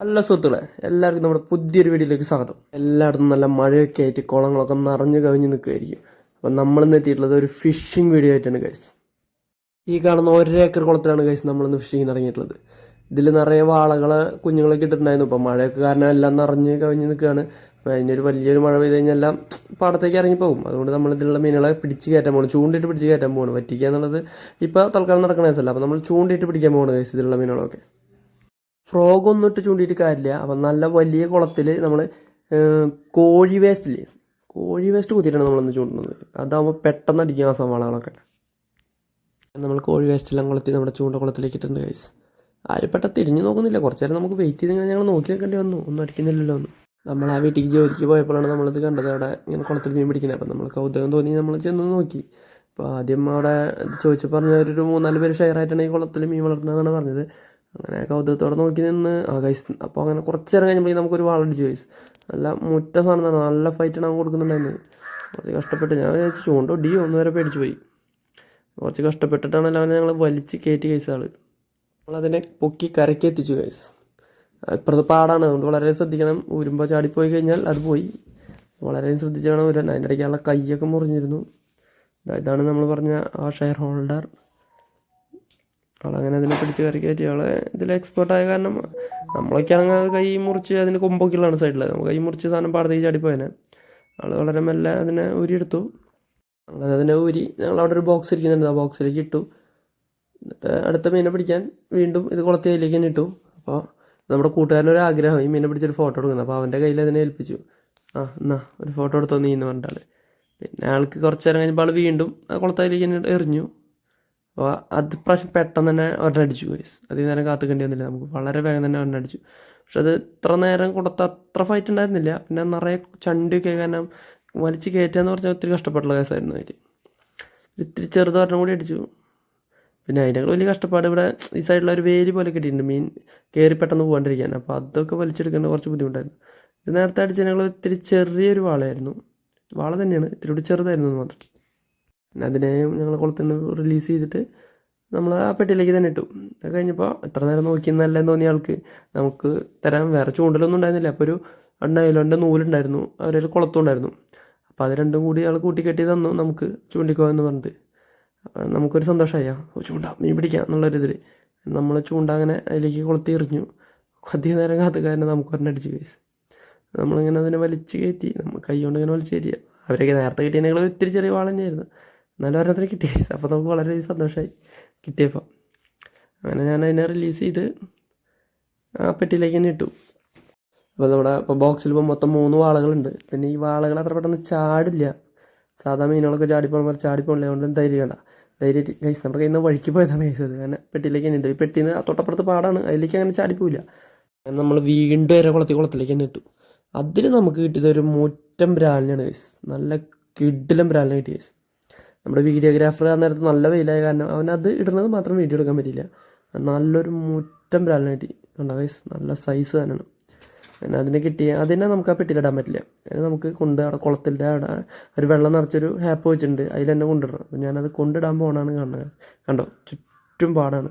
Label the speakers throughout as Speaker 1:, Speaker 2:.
Speaker 1: നല്ല സുഹൃത്തുക്കളെ എല്ലാവർക്കും നമ്മുടെ പുതിയൊരു വീഡിയോയിലേക്ക് സ്വാഗതം. എല്ലായിടത്തും നല്ല മഴയൊക്കെ ആയിട്ട് കുളങ്ങളൊക്കെ നിറഞ്ഞു കവിഞ്ഞ് നിൽക്കുമായിരിക്കും അപ്പം നമ്മളിന്ന് എത്തിയിട്ടുള്ളത് ഒരു ഫിഷിംഗ് വീഡിയോ ആയിട്ടാണ് ഗൈസ് ഈ കാണുന്ന ഒരേക്കർ കുളത്തിലാണ് ഗൈസ് നമ്മളിന്ന് ഫിഷിങ്ങിന് ഇറങ്ങിയിട്ടുള്ളത്. ഇതിൽ നിറയെ വാളകളെ കുഞ്ഞുങ്ങളൊക്കെ ഇട്ടിട്ടുണ്ടായിരുന്നു. ഇപ്പം മഴയൊക്കെ കാരണം എല്ലാം നിറഞ്ഞ് കവിഞ്ഞ് നിൽക്കുകയാണ്. അതിനൊരു വലിയൊരു മഴ പെയ്ത് കഴിഞ്ഞാൽ എല്ലാം പാടത്തേക്ക് ഇറങ്ങിപ്പോകും അതുകൊണ്ട് നമ്മൾ ഇതിലുള്ള മീനുകളെ പിടിച്ച് കയറ്റാൻ പോകണം ചൂണ്ടിയിട്ട് പിടിച്ച് കയറ്റാൻ പോകണം വറ്റിക്കുക എന്നുള്ളത് ഇപ്പോൾ തൽക്കാലം നടക്കുന്ന കേസല്ല അപ്പോൾ നമ്മൾ ചൂണ്ടിയിട്ട് പിടിക്കാൻ പോകണം ഗൈസ് ഇതിലുള്ള മീനുകളൊക്കെ. ഫ്രോഗ് ഒന്നും ഇട്ട് ചൂണ്ടിയിട്ട് കാര്യമില്ല. അപ്പം നല്ല വലിയ കുളത്തിൽ നമ്മൾ കോഴി വേസ്റ്റ് ഇല്ലേ? കോഴി വേസ്റ്റ് കുത്തിയിട്ടാണ് നമ്മളൊന്ന് ചൂണ്ടുന്നത്. അതാകുമ്പോൾ പെട്ടെന്ന് അടിക്കും ആ സവാളകളൊക്കെ. നമ്മൾ കോഴി വേസ്റ്റ് എല്ലാം കുളത്തി നമ്മുടെ ചൂണ്ട കുളത്തിലേക്ക് ഇട്ടിട്ടുണ്ട് ഗൈസ് ആരും പെട്ടെന്ന് തിരിഞ്ഞു നോക്കുന്നില്ല. കുറച്ച് നേരം നമുക്ക് വെയിറ്റ് ചെയ്ത് ഞങ്ങൾ നോക്കി നിൽക്കേണ്ടി വന്നു. ഒന്നും അടിക്കുന്നില്ലല്ലോ ഒന്ന് നമ്മൾ ആ വീട്ടിലേക്ക് ജോലിക്ക് പോയപ്പോഴാണ് നമ്മളിത് കണ്ടത്. അവിടെ ഇങ്ങനെ കുളത്തിൽ മീൻ പിടിക്കുന്നത് അപ്പം നമ്മൾ കൗതുകം തോന്നി നമ്മൾ ചെന്ന് നോക്കി. അപ്പോൾ ആദ്യം അവിടെ ചോദിച്ചു പറഞ്ഞ ഒരു മൂന്നാൽ പേര് ഷെയർ ആയിട്ടാണ് ഈ കുളത്തിൽ മീൻ വളർത്തുന്നതെന്നാണ് പറഞ്ഞത്. അങ്ങനെ കൗതുകത്തോടെ നോക്കി നിന്ന്. ആ ഗൈസ് അപ്പോൾ അങ്ങനെ കുറച്ച് നേരം കഴിഞ്ഞപ്പോഴേക്കും നമുക്കൊരു വാളടിച്ചു ഗൈസ് നല്ല മുറ്റ സാധനം നല്ല ഫൈറ്റാണ് അവൻ കൊടുക്കുന്നുണ്ടായിരുന്നു കുറച്ച് കഷ്ടപ്പെട്ട് ഞാൻ വിചാരിച്ചു ചൂണ്ടോ ഡി ഒന്ന് വരെ പേടിച്ചു പോയി. കുറച്ച് കഷ്ടപ്പെട്ടിട്ടാണ് അവനെ ഞങ്ങൾ വലിച്ച് കയറ്റി ഗൈസ് ആൾ. നമ്മളതിനെ പൊക്കി കരയ്ക്ക് എത്തിച്ചു ഗൈസ് ഇപ്പുറത്ത് പാടാണ് അതുകൊണ്ട് വളരെ ശ്രദ്ധിക്കണം. ഉരുമ്പോ ചാടിപ്പോയി കഴിഞ്ഞാൽ അത് പോയി. വളരെ ശ്രദ്ധിച്ച് വേണം ഊരാൻ. അതിന്റെ ഇടയ്ക്ക് ആളെ കൈയൊക്കെ മുറിഞ്ഞിരുന്നു ഇതാണ് നമ്മൾ പറഞ്ഞ ആ ഷെയർ ഹോൾഡർ. ആളങ്ങനെ അതിനെ പിടിച്ച് കറി കയറ്റി ആളെ ഇതിൽ എക്സ്പേർട്ട് ആയ കാരണം നമ്മളൊക്കെ ആണെങ്കിൽ അത് കൈ മുറിച്ച് അതിന് കൊമ്പൊക്കെയുള്ളതാണ് സൈഡിൽ നമ്മൾ കൈ മുറിച്ച് സാധനം പാടത്തേക്ക് ചാടിപ്പോയനെ. ആൾ വളരെ മെല്ലെ അതിനെ ഊരിയെടുത്തു. അങ്ങനെ അതിനെ ഊരി ഞങ്ങൾ അവിടെ ഒരു ബോക്സ് ഇരിക്കുന്നുണ്ട്. ആ ബോക്സിലേക്ക് ഇട്ടു. എന്നിട്ട് അടുത്ത മീനെ പിടിക്കാൻ വീണ്ടും ഇത് കുളത്തി അതിലേക്ക് തന്നെ ഇട്ടു. അപ്പോൾ നമ്മുടെ കൂട്ടുകാരനൊരു ആഗ്രഹം. ഈ മീനെ പിടിച്ചൊരു ഫോട്ടോ എടുക്കുന്നത് അപ്പോൾ അവന്റെ കയ്യിൽ അതിനെ ഏൽപ്പിച്ചു. ആ എന്നാ ഒരു ഫോട്ടോ എടുത്തോ നീ എന്ന് പറഞ്ഞിട്ടാണ് പിന്നെ ആൾക്ക് കുറച്ച് നേരം കഴിഞ്ഞപ്പോൾ ആൾ വീണ്ടും ആ കുളത്തിലേക്ക് തന്നെ എറിഞ്ഞു. അപ്പോൾ അത് പ്രാവശ്യം പെട്ടെന്ന് തന്നെ ഒരെണ്ണം അടിച്ചു ഗൈസ് അധികം നേരം കാത്തുക്കേണ്ടി വന്നില്ല. നമുക്ക് വളരെ വേഗം തന്നെ ഒരെണ്ണം അടിച്ചു. പക്ഷെ അത് ഇത്ര നേരം കൊടുത്ത അത്ര ഫൈറ്റ് ഉണ്ടായിരുന്നില്ല. പിന്നെ നിറയെ ചണ്ടിയൊക്കെ കാരണം വലിച്ച് കയറ്റുക പറഞ്ഞാൽ ഒത്തിരി കഷ്ടപ്പെട്ടുള്ള കേസായിരുന്നു അതിൽ ഇത്തിരി ചെറുത് ഒരെണ്ണം കൂടി അടിച്ചു. പിന്നെ അതിനേക്കാൾ വലിയ കഷ്ടപ്പാട് ഇവിടെ ഈ സൈഡിൽ ഒരു വേലി പോലെ കിട്ടിയിട്ടുണ്ട് മീൻ കയറി പെട്ടെന്ന് പോകാണ്ടിരിക്കാൻ. അപ്പോൾ അതൊക്കെ വലിച്ചെടുക്കേണ്ട കുറച്ച് ബുദ്ധിമുട്ടായിരുന്നു. ഇത് നേരത്തെ അടിച്ചതിനേക്കാൾ ഇത്തിരി ചെറിയൊരു വാളയായിരുന്നു. വാള തന്നെയാണ്. ഇത്തിരി കൂടി ചെറുതായിരുന്നു എന്ന് മാത്രം. പിന്നെ അതിനെ ഞങ്ങൾ കുളത്തിൽ നിന്ന് റിലീസ് ചെയ്തിട്ട് നമ്മൾ ആ പെട്ടിയിലേക്ക് തന്നെ ഇട്ടു. അത് കഴിഞ്ഞപ്പോൾ എത്ര നേരം നോക്കി നല്ലതെന്ന് തോന്നിയ ആൾക്ക് നമുക്ക് തരാൻ വേറെ ചൂണ്ടലൊന്നും ഉണ്ടായിരുന്നില്ല. അപ്പോൾ ഒരു നൈലോന്റെ നൂലുണ്ടായിരുന്നു. അവരൊരു കുളത്തുണ്ടായിരുന്നു അപ്പോൾ അത് രണ്ടും കൂടി ആൾ കൂട്ടിക്കെട്ടി തന്നു നമുക്ക് ചൂണ്ടിക്കോ എന്ന് പറഞ്ഞിട്ട്. നമുക്കൊരു സന്തോഷമായി ചൂണ്ട മീൻ പിടിക്കാം എന്നുള്ളൊരിതിൽ നമ്മൾ ചൂണ്ട അങ്ങനെ അതിലേക്ക് കൊളുത്തി എറിഞ്ഞു. അധികം നേരം കാത്ത് കാരണം നമുക്ക് പറഞ്ഞടിച്ച് കേസ് നമ്മളിങ്ങനെ അതിനെ വലിച്ച് കയറ്റി നമ്മൾ കൈ കൊണ്ട് ഇങ്ങനെ വലിച്ച് കയറ്റിയ അവരൊക്കെ നേരത്തെ കിട്ടിയതിനേക്കാൾ ഒത്തിരി ചെറിയ വാൾ തന്നെയായിരുന്നു. എന്നാലും ഒരെണ്ണത്തിന് കിട്ടി അപ്പോൾ നമുക്ക് വളരെ സന്തോഷമായി കിട്ടിയപ്പോൾ അങ്ങനെ ഞാൻ അതിനെ റിലീസ് ചെയ്ത് ആ പെട്ടിയിലേക്ക് തന്നെ ഇട്ടു. അപ്പോൾ നമ്മുടെ ഇപ്പോൾ ബോക്സിൽ ഇപ്പോൾ മൊത്തം മൂന്ന് വാളകളുണ്ട്. പിന്നെ ഈ വാളകൾ അത്ര പെട്ടെന്ന് ചാടില്ല. സാധാ മീനുകളൊക്കെ ചാടിപ്പോകുമ്പോൾ ചാടിപ്പോണില്ല. അതുകൊണ്ട് ധൈര്യം വേണ്ട ധൈര്യം ഗൈസ് നമ്മുടെ കയ്യിൽ നിന്ന് വഴിക്ക് പോയതാണ് ഗൈസ് അത്. അങ്ങനെ പെട്ടിയിലേക്ക് തന്നെ ഇട്ടു. ഈ പെട്ടിയിൽ നിന്ന് തൊട്ടപ്പുറത്ത് പാടാണ്. അതിലേക്ക് അങ്ങനെ ചാടിപ്പോയില്ല നമ്മൾ വീണ്ടും വരെ കുളത്തി കുളത്തിലേക്ക് തന്നെ ഇട്ടു. അതിൽ നമുക്ക് കിട്ടിയത് ഒരു മുറ്റം ബ്രാലിനാണ് ഗൈസ് നല്ല കിഡിലും ബ്രാലിനെ കിട്ടി ഗൈസ് നമ്മുടെ വീഡിയോഗ്രാഫർ ആ നേരത്ത് നല്ല വെയിലായ കാരണം അവൻ അത് ഇടുന്നത് മാത്രം വീഡിയോ എടുക്കാൻ പറ്റില്ല നല്ലൊരു മുറ്റം ബ്രാലിനെ കിട്ടി. കണ്ടോ നല്ല സൈസ് തന്നെയാണ് അങ്ങനെ അതിനെ കിട്ടിയ അതിനെ നമുക്ക് ആ പെട്ടിയിലിടാൻ പറ്റില്ല. അതിനെ നമുക്ക് കൊണ്ട് അവിടെ കുളത്തിന്റെ അവിടെ ഒരു വെള്ളം നിറച്ചൊരു ഹാപ്പ് വെച്ചിട്ടുണ്ട്. അതിൽ തന്നെ കൊണ്ടിടണം. അപ്പോൾ ഞാനത് കൊണ്ടിടാൻ പോകണമാണ് കാണുന്നത്. കണ്ടോ ചുറ്റും പാടാണ്.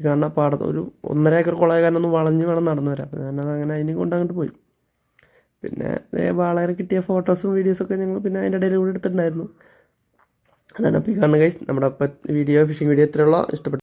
Speaker 1: കാണുന്ന പാടത്ത് ഒരു ഒന്നര ഏക്കർ കുളമായ കാരണം ഒന്ന് വളഞ്ഞ് വേണം നടന്നു വരാം അപ്പോൾ ഞാനത് അങ്ങനെ അതിനെ കൊണ്ട് അങ്ങോട്ട് പോയി. പിന്നെ വളരെ കിട്ടിയ ഫോട്ടോസും വീഡിയോസൊക്കെ ഞങ്ങൾ പിന്നെ അതിന്റെ ഇടയിൽ കൂടി എടുത്തിട്ടുണ്ടായിരുന്നു. അതാണ് അപ്പോൾ ഈ കാണുന്ന ഗൈസ് നമ്മുടെ വീഡിയോ ഫിഷിംഗ് വീഡിയോ ഇത്രയുള്ള ഇഷ്ടപ്പെട്ടു